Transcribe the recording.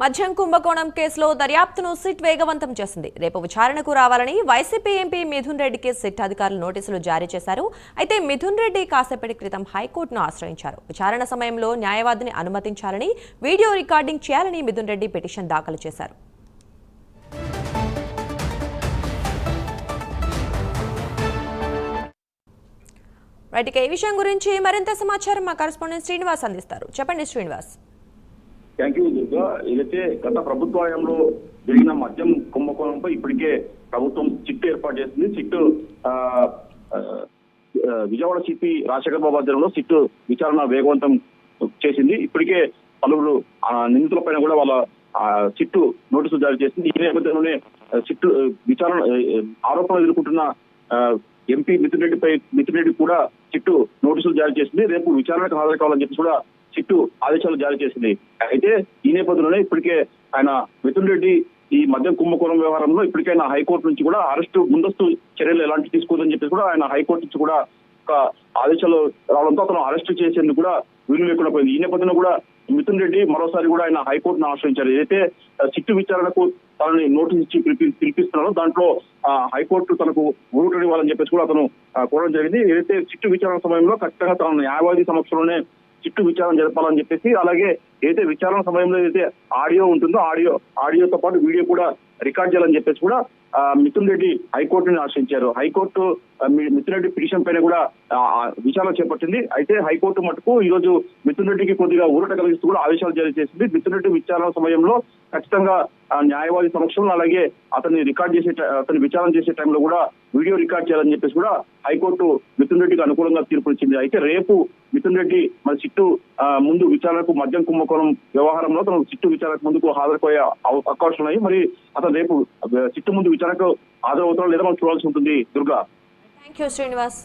మద్యం కుంభకోణం కేసులో దర్యాప్తును సిట్ వేగవంతం చేసింది. రేపు విచారణకు రావాలని వైసీపీ ఎంపీ మిథున్ రెడ్డికి సిట్ అధికారులు నోటీసులు జారీ చేశారు. అయితే మిథున్ రెడ్డి కాసేపటి క్రితం హైకోర్టును ఆశ్రయించారు. విచారణ సమయంలో న్యాయవాదిని అనుమతించాలని వీడియో రికార్డింగ్ చేయాలని మిథున్ రెడ్డి పిటిషన్ దాఖలు చేశారు. రైట్ ఇక ఈ విషయం గురించి మరింత సమాచారం మా కరస్పాండెంట్ శ్రీనివాస్ అందిస్తారు. చెప్పండి శ్రీనివాస్. Thank you Durga. ఏదైతే గత ప్రభుత్వాయంలో జరిగిన మద్యం కుంభకోణంపై ఇప్పటికే ప్రభుత్వం చిట్టు ఏర్పాటు చేసింది. చిట్టు ఆ, విజయవాడ సిపి రాజశేఖర బాబు ఆధ్వర్యంలో సిట్టు విచారణ వేగవంతం చేసింది. ఇప్పటికే పలువురు ఆ, నిందితులపైన కూడా వాళ్ళ ఆ, చిట్టు నోటీసులు జారీ చేసింది. ఈ నేపథ్యంలోనే చిట్టు విచారణ ఆరోపణలు ఎదుర్కొంటున్న ఆ, ఎంపీ మిథున్ రెడ్డిపై మిథున్ రెడ్డి కూడా చిట్టు నోటీసులు జారీ చేసింది. రేపు విచారణకు హాజరు కావాలని చెప్పి కూడా చిట్టు ఆదేశాలు జారీ చేసింది. అయితే ఈ నేపథ్యంలోనే ఇప్పటికే ఆయన మిథున్ రెడ్డి ఈ మద్యం కుంభకోణం వ్యవహారంలో ఇప్పటికైనా హైకోర్టు నుంచి కూడా అరెస్టు ముందస్తు చర్యలు ఎలాంటి తీసుకోదని చెప్పి కూడా ఆయన హైకోర్టు నుంచి కూడా ఒక ఆదేశాలు రావడంతో అతను అరెస్ట్ చేసేందుకు కూడా వీలు లేకుండా పోయింది. ఈ నేపథ్యంలో కూడా మిథున్ రెడ్డి మరోసారి కూడా ఆయన హైకోర్టును ఆశ్రయించారు. ఏదైతే సిట్టు చిట్టు విచారణకు తనని నోటీస్ ఇచ్చి పిలిపి పిలిపిస్తున్నారో దాంట్లో ఆ, హైకోర్టు తనకు ఊరుటని ఇవ్వాలని చెప్పేసి కూడా అతను కోరడం జరిగింది. ఏదైతే చిట్టు విచారణ సమయంలో ఖచ్చితంగా తన న్యాయవాది సమక్షంలోనే చిట్టు విచారణ జరపాలని చెప్పేసి అలాగే ఏదైతే విచారణ సమయంలో ఏదైతే ఆడియో ఉంటుందో ఆడియో ఆడియోతో పాటు వీడియో కూడా రికార్డ్ చేయాలని చెప్పేసి కూడా మిథున్ రెడ్డి హైకోర్టును ఆశ్రయించారు. హైకోర్టు మిథున్ రెడ్డి పిటిషన్ పైన కూడా విచారణ చేపట్టింది. అయితే హైకోర్టు మటుకు ఈ రోజు మిథున్ రెడ్డికి కొద్దిగా ఊరట కలిగిస్తూ కూడా ఆదేశాలు జారీ చేసింది. మిథున్ రెడ్డి విచారణ సమయంలో ఖచ్చితంగా ఆ, న్యాయవాది సమక్షంలో అలాగే అతన్ని రికార్డ్ చేసే ట- అతన్ని విచారణ చేసే టైంలో కూడా వీడియో రికార్డ్ చేయాలని చెప్పేసి కూడా హైకోర్టు మిథున్ రెడ్డికి అనుకూలంగా తీర్పునిచ్చింది. అయితే రేపు మిథున్ రెడ్డి మన చిట్టు ముందు విచారణకు మద్యం కుంభకోణం వ్యవహారంలో తన చిట్టు విచారణకు ముందుకు హాజరుపోయే అవకాశం ఉన్నాయి. మరి అతను రేపు చిట్టు ముందు విచారణకు హాజరవుతాడో లేదా మనం చూడాల్సి ఉంటుంది. దుర్గా. Thank you Srinivas